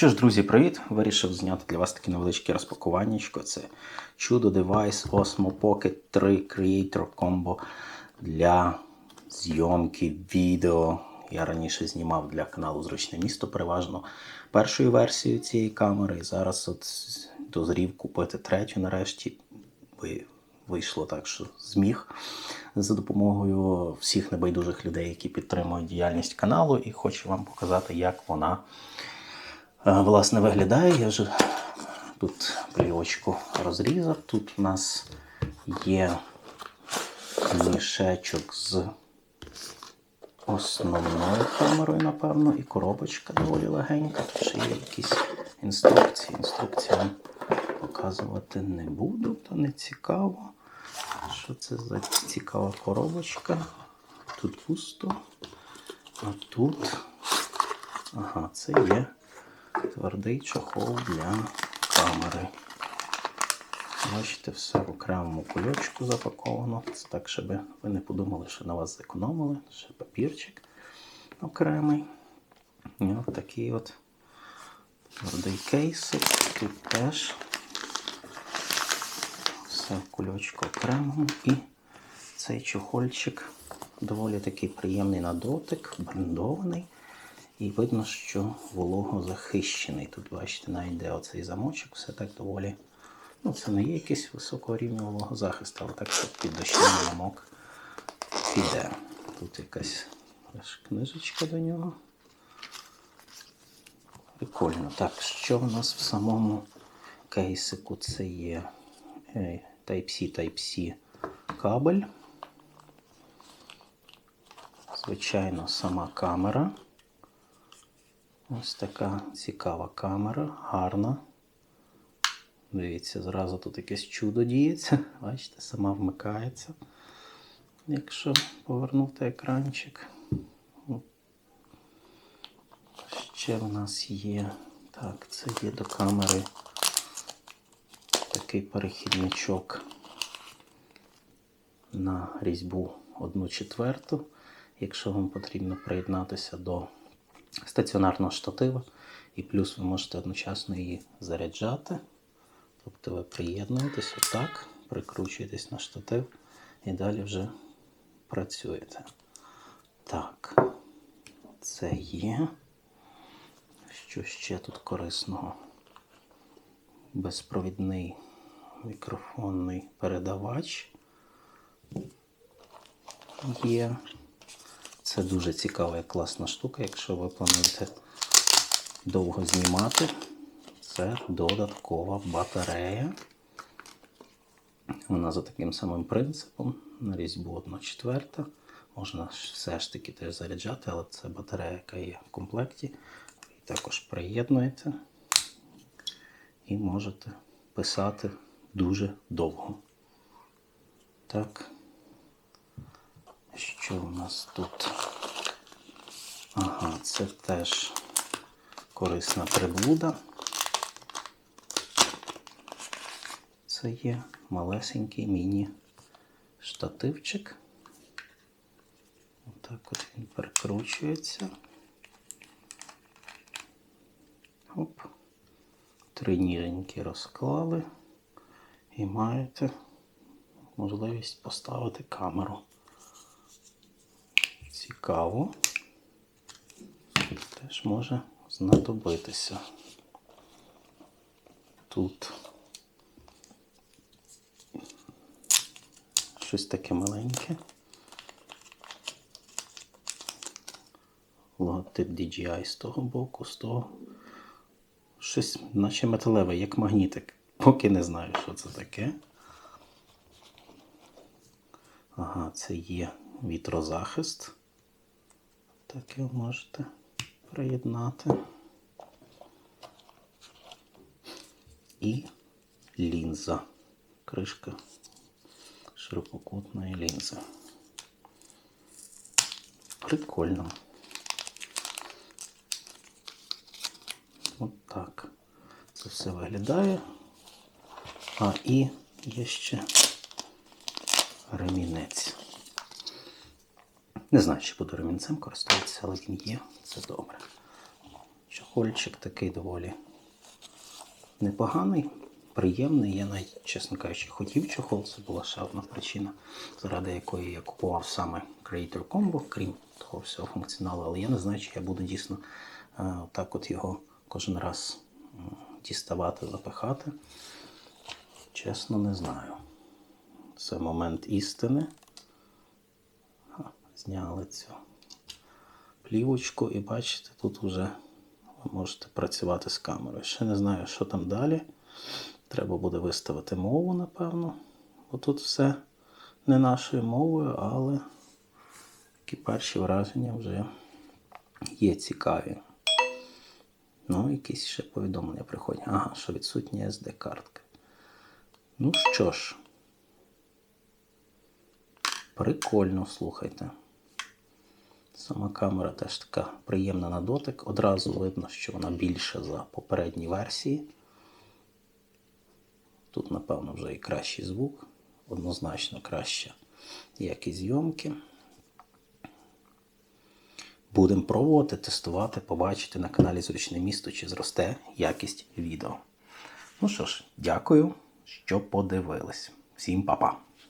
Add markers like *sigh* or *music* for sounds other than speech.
Що ж, друзі, привіт! Вирішив зняти для вас таке невеличке розпакуваннячко. Це чудо девайс Osmo Pocket 3 Creator Combo для зйомки відео. Я раніше знімав для каналу Зручне місто переважно першою версією цієї камери. І зараз от дозрів купити третю нарешті. Вийшло так, що зміг за допомогою всіх небайдужих людей, які підтримують діяльність каналу, і хочу вам показати, як вона власне виглядає. Я вже тут плівочку розрізав. Тут у нас є мішечок з основною камерою, напевно, і коробочка доволі легенька. Тут ще є якісь інструкції. Інструкції показувати не буду, то не цікаво. Що це за цікава коробочка? Тут пусто. А тут. Ага, це є твердий чохол для камери. Бачите, все в окремому кульочку запаковано. Це так, щоб ви не подумали, що на вас зекономили. Ще папірчик окремий. І от такий от твердий кейсик. Тут теж все в кульочку окремому. І цей чохольчик доволі такий приємний на дотик, брендований. І видно, що вологозахищений. Тут, бачите, навіть де оцей замочок, все так доволі. Ну, це не є якийсь високого рівня вологозахисту, але так, щоб під дощем намок піде. Тут якась книжечка до нього. Прикольно. Так, що в нас в самому кейсику? Це є е, Type-C, Type-C кабель. Звичайно, сама камера. Ось така цікава камера, гарна. Дивіться, зразу тут якесь чудо діється. *laughs* Бачите, сама вмикається. Якщо повернути екранчик. Ще в нас є. Так, це є до камери такий перехідничок на різьбу 1 четверту. Якщо вам потрібно приєднатися до стаціонарного штатива, і плюс ви можете одночасно її заряджати. Тобто ви приєднуєтесь отак, прикручуєтесь на штатив і далі вже працюєте. Так, це є. Що ще тут корисного? Безпровідний мікрофонний передавач є. Це дуже цікава і класна штука, якщо ви плануєте довго знімати. Це додаткова батарея. Вона за таким самим принципом. На різьбу 1 четверта. Можна все ж таки теж заряджати, але це батарея, яка є в комплекті. Ви також приєднуєте і можете писати дуже довго. Так. Що у нас тут? Ага, це теж корисна приблуда. Це є малесенький міні-штативчик. Отак от він перекручується. Оп. Три ніженькі розклали і маєте можливість поставити камеру. Цікаво. Теж може знадобитися. Тут щось таке маленьке. Логотип DJI з того боку, з того. Щось наче металеве, як магнітик. Поки не знаю, що це таке. Ага, це є вітрозахист. Так його можете приєднати. І лінза. Кришка ширококутної лінзи. Прикольно. От так. Це все виглядає. А і є ще ремінець. Не знаю, чи буду ремінцем користуватися, але він є, це добре. Що, такий доволі непоганий, приємний. Я навіть, чесно кажучи, хотів чохол. Це була ще одна причина, заради якої я купував саме Creator Combo, крім того всього функціоналу. Але я не знаю, чи я буду дійсно е, так от його кожен раз діставати, запихати. Чесно, не знаю. Це момент істини. Зняли цю плівочку і бачите, тут вже можете працювати з камерою. Ще не знаю, що там далі. Треба буде виставити мову, напевно. Бо тут все не нашою мовою, але такі перші враження вже є цікаві. Ну, якісь ще повідомлення приходять. Ага, що відсутні SD-картки. Ну що ж, прикольно, слухайте. Сама камера теж така приємна на дотик. Одразу видно, що вона більша за попередні версії. Тут, напевно, вже і кращий звук, однозначно краща якість зйомки. Будемо пробувати, тестувати, побачити на каналі Зручне місто, чи зросте якість відео. Ну що ж, дякую, що подивились. Всім па-па!